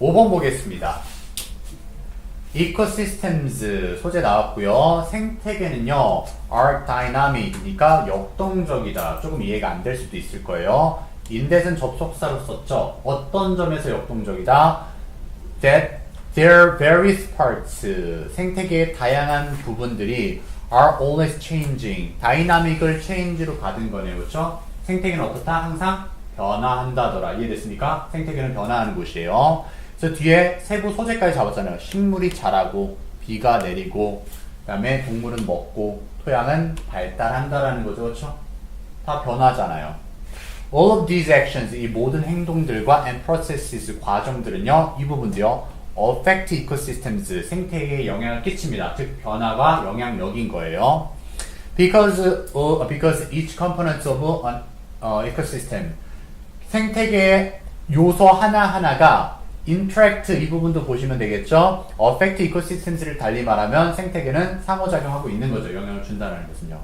5번 보겠습니다. ecosystems 소재 나왔고요. 생태계는요, are dynamic이니까 역동적이다. 조금 이해가 안 될 수도 있을 거예요. 인댓은 접속사로 썼죠. 어떤 점에서 역동적이다? That their various parts, 생태계의 다양한 부분들이 are always changing. 다이나믹을 change로 가든 거네요. 그렇죠? 생태계는 어떻다? 항상 변화한다더라. 이해됐습니까? 생태계는 변화하는 곳이에요. 그래서 뒤에 세부 소재까지 잡았잖아요. 식물이 자라고 비가 내리고 그다음에 동물은 먹고 토양은 발달한다라는 거죠. 그렇죠? 다 변하잖아요. All of these actions, 이 모든 행동들과 and processes, 과정들은요, 이 부분도요, affect ecosystems, 생태계에 영향을 끼칩니다. 즉, 변화가 영향력인 거예요. Because, uh, because each component of an uh, ecosystem, 생태계의 요소 하나하나가 interact 이 부분도 보시면 되겠죠. affect ecosystems를 달리 말하면 생태계는 상호작용하고 있는 거죠. 영향을 준다는 것은요.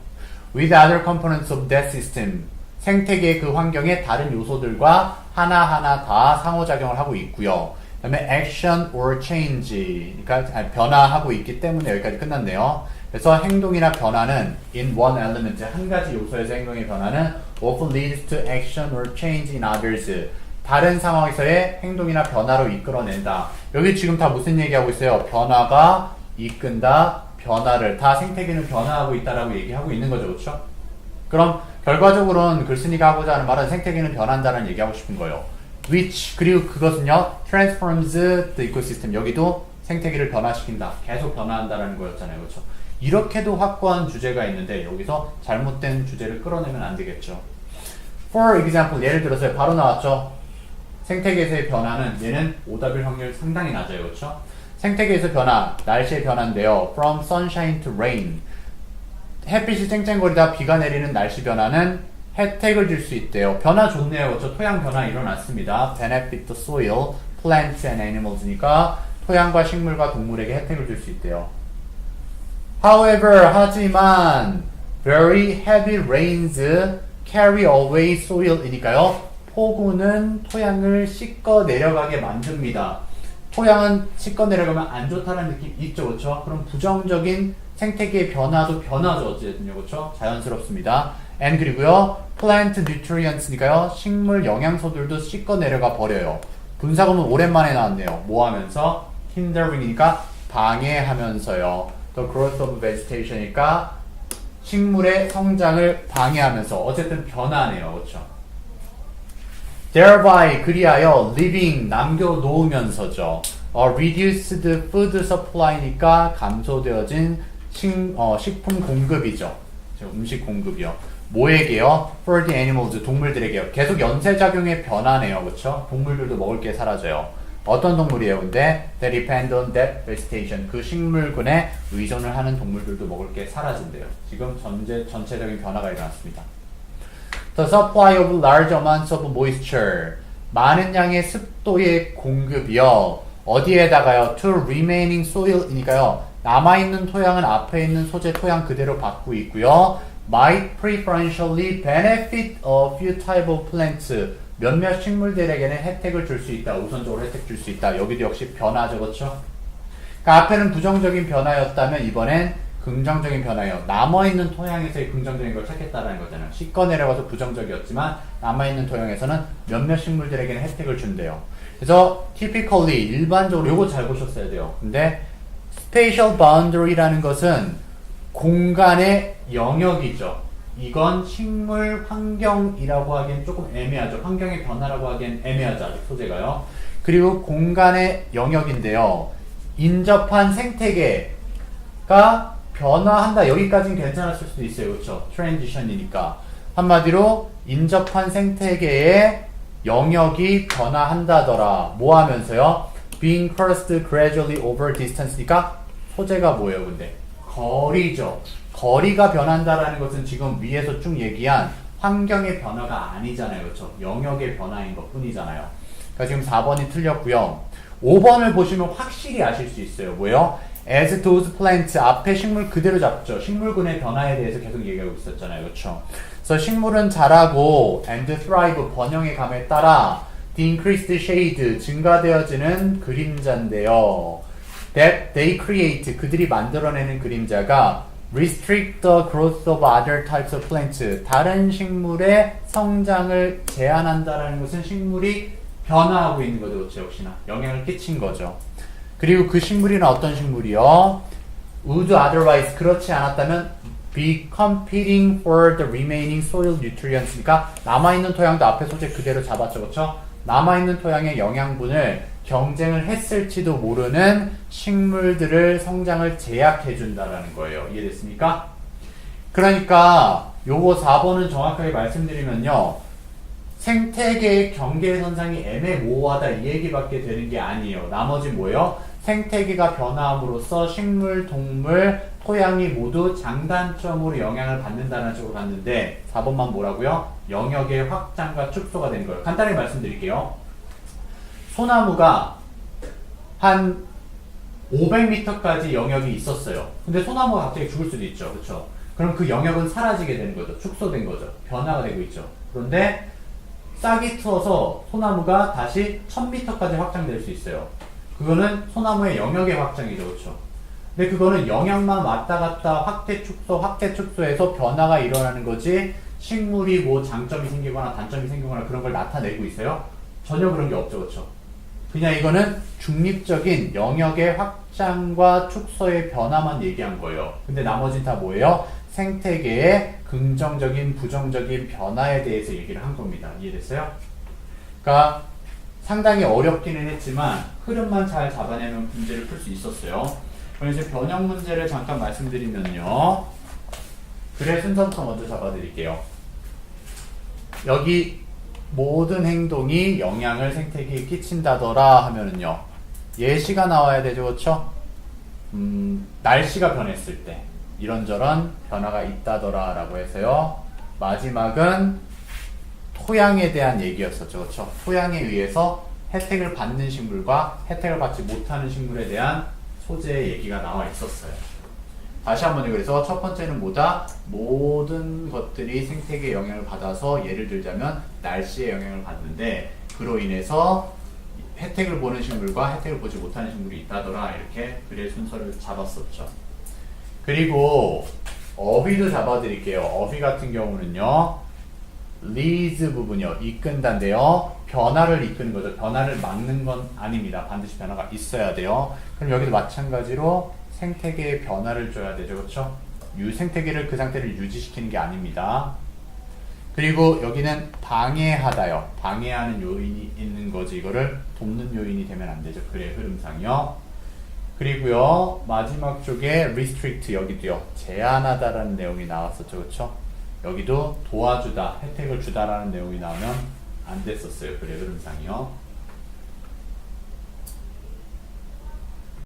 with other components of that system 생태계의 그 환경의 다른 요소들과 하나하나 다 상호작용을 하고 있고요. 그 다음에 action or change 그러니까 변화하고 있기 때문에 여기까지 끝났네요. 그래서 행동이나 변화는 in one element 한 가지 요소에서 행동의 변화는 often leads to action or change in others 다른 상황에서의 행동이나 변화로 이끌어낸다. 여기 지금 다 무슨 얘기하고 있어요? 변화가 이끈다, 변화를 다 생태계는 변화하고 있다라고 얘기하고 있는 거죠, 그렇죠? 그럼 결과적으로는 글쓴이가 하고자 하는 말은 생태계는 변한다는 얘기하고 싶은 거예요. which 그리고 그것은요 transforms the ecosystem 여기도 생태계를 변화시킨다. 계속 변화한다라는 거였잖아요, 그렇죠? 이렇게도 확고한 주제가 있는데 여기서 잘못된 주제를 끌어내면 안 되겠죠. For example 예를 들어서 바로 나왔죠. 생태계에서의 변화는 얘는 오답일 확률 상당히 낮아요, 그렇죠? 생태계에서 변화, 날씨의 변화인데요. From sunshine to rain. 햇빛이 쨍쨍거리다 비가 내리는 날씨 변화는 혜택을 줄 수 있대요. 변화 좋네요. 그렇죠? 토양 변화 일어났습니다. Benefit the soil, plants and animals니까 토양과 식물과 동물에게 혜택을 줄 수 있대요. However, 하지만 very heavy rains carry away soil이니까요. 폭우는 토양을 씻어 내려가게 만듭니다. 토양은 씻어 내려가면 안 좋다는 느낌 있죠, 그렇죠? 그럼 부정적인 생태계의 변화도 변화죠, 어쨌든요, 그렇죠? 자연스럽습니다. and 그리고요, plant nutrients니까요, 식물 영양소들도 씻어 내려가 버려요. 분사구문 오랜만에 나왔네요. 뭐 하면서? hindering이니까 방해하면서요. the growth of vegetation이니까 식물의 성장을 방해하면서 어쨌든 변화네요, 그렇죠? Thereby 그리하여 living 남겨놓으면서죠. 어, reduced food supply니까 감소되어진 식, 어, 식품 공급이죠. 저 음식 공급이요. 뭐에게요? For the animals 동물들에게요. 계속 연쇄작용의 변화네요, 그렇죠? 동물들도 먹을 게 사라져요. 어떤 동물이에요? 근데 they depend on that vegetation 그 식물군에 의존을 하는 동물들도 먹을 게 사라진대요. 지금 전제 전체적인 변화가 일어났습니다. The supply of large amounts of moisture. 많은 양의 습도의 공급이요. 어디에다가요? To remaining soil이니까요. 남아있는 토양은 앞에 있는 소재 토양 그대로 받고 있고요. Might preferentially benefit a few type of plants. 몇몇 식물들에게는 혜택을 줄 수 있다. 우선적으로 혜택 줄 수 있다. 여기도 역시 변화죠. 그렇죠? 그러니까 앞에는 부정적인 변화였다면 이번엔 긍정적인 변화예요. 남아있는 토양에서의 긍정적인 걸 찾겠다라는 거잖아요. 씻고 내려가서 부정적이었지만 남아있는 토양에서는 몇몇 식물들에게는 혜택을 준대요. 그래서 typically 일반적으로 요거 잘 보셨어야 돼요. 근데 spatial boundary라는 것은 공간의 영역이죠. 이건 식물 환경이라고 하기엔 조금 애매하죠. 환경의 변화라고 하기엔 애매하죠. 아직 소재가요. 그리고 공간의 영역인데요. 인접한 생태계가 변화한다. 여기까지는 괜찮았을 수도 있어요. 그렇죠? 트랜지션이니까. 한마디로 인접한 생태계의 영역이 변화한다더라. 뭐 하면서요? being crossed gradually over distance니까 소재가 뭐예요, 근데? 거리죠. 거리가 변한다라는 것은 지금 위에서 쭉 얘기한 환경의 변화가 아니잖아요. 그렇죠? 영역의 변화인 것 뿐이잖아요. 그러니까 지금 4번이 틀렸고요. 5번을 보시면 확실히 아실 수 있어요. 뭐예요? As those plants 앞에 식물 그대로 잡죠. 식물군의 변화에 대해서 계속 얘기하고 있었잖아요. 그렇죠? 그래서 식물은 자라고 and thrive 번영의 감에 따라 the increased shade 증가되어지는 그림자인데요. that they create 그들이 만들어내는 그림자가 restrict the growth of other types of plants 다른 식물의 성장을 제한한다라는 것은 식물이 변화하고 있는 거죠? 역시나 영향을 끼친 거죠. 그리고 그 식물이나 어떤 식물이요? would otherwise 그렇지 않았다면 be competing for the remaining soil nutrients 그러니까 남아있는 토양도 앞에 소재 그대로 잡았죠 그렇죠? 남아있는 토양의 영양분을 경쟁을 했을지도 모르는 식물들을 성장을 제약해 준다라는 거예요 이해됐습니까? 그러니까 요거 4번은 정확하게 말씀드리면요 생태계의 경계 선상이 애매모호하다 이 얘기밖에 되는 게 아니에요 나머지 뭐예요? 생태계가 변화함으로써 식물, 동물, 토양이 모두 장단점으로 영향을 받는다는 쪽으로 갔는데 4번만 뭐라고요? 영역의 확장과 축소가 되는 거예요. 간단히 말씀드릴게요. 소나무가 한 500m까지 영역이 있었어요. 근데 소나무가 갑자기 죽을 수도 있죠. 그렇죠? 그럼 그 영역은 사라지게 되는 거죠. 축소된 거죠. 변화가 되고 있죠. 그런데 싹이 트어서 소나무가 다시 1000m까지 확장될 수 있어요. 그거는 소나무의 영역의 확장이죠. 그렇죠? 근데 그거는 영향만 왔다 갔다 확대 축소, 확대 축소해서 변화가 일어나는 거지 식물이 뭐 장점이 생기거나 단점이 생기거나 그런 걸 나타내고 있어요? 전혀 그런 게 없죠. 그렇죠? 그냥 이거는 중립적인 영역의 확장과 축소의 변화만 얘기한 거예요. 근데 나머지는 다 뭐예요? 생태계의 긍정적인, 부정적인 변화에 대해서 얘기를 한 겁니다. 이해됐어요? 그러니까 상당히 어렵기는 했지만 흐름만 잘 잡아내면 문제를 풀 수 있었어요. 그럼 이제 변형 문제를 잠깐 말씀드리면요. 글의 순서부터 먼저 잡아드릴게요. 여기 모든 행동이 영향을 생태계에 끼친다더라 하면은요. 예시가 나와야 되죠, 그렇죠? 음, 날씨가 변했을 때 이런저런 변화가 있다더라 라고 해서요. 마지막은 토양에 대한 얘기였었죠, 그렇죠? 토양에 의해서 혜택을 받는 식물과 혜택을 받지 못하는 식물에 대한 소재의 얘기가 나와 있었어요. 다시 한번 그래서 첫 번째는 뭐다? 모든 것들이 생태계에 영향을 받아서 예를 들자면 날씨에 영향을 받는데 그로 인해서 혜택을 보는 식물과 혜택을 보지 못하는 식물이 있다더라 이렇게 글의 순서를 잡았었죠. 그리고 어휘도 잡아드릴게요. 어휘 같은 경우는요. 리즈 부분이요. 이끈다인데요. 변화를 이끄는 거죠. 변화를 막는 건 아닙니다. 반드시 변화가 있어야 돼요. 그럼 여기도 마찬가지로 생태계의 변화를 줘야 되죠. 그렇죠? 유 생태계를 그 상태를 유지시키는 게 아닙니다. 그리고 여기는 방해하다요. 방해하는 요인이 있는 거지. 이거를 돕는 요인이 되면 안 되죠. 글의 흐름상이요. 그리고요. 마지막 쪽에 restrict 여기도요. 제한하다라는 내용이 나왔었죠. 그렇죠? 여기도 도와주다, 혜택을 주다라는 내용이 나오면 안 됐었어요. 글의 흐름상이요.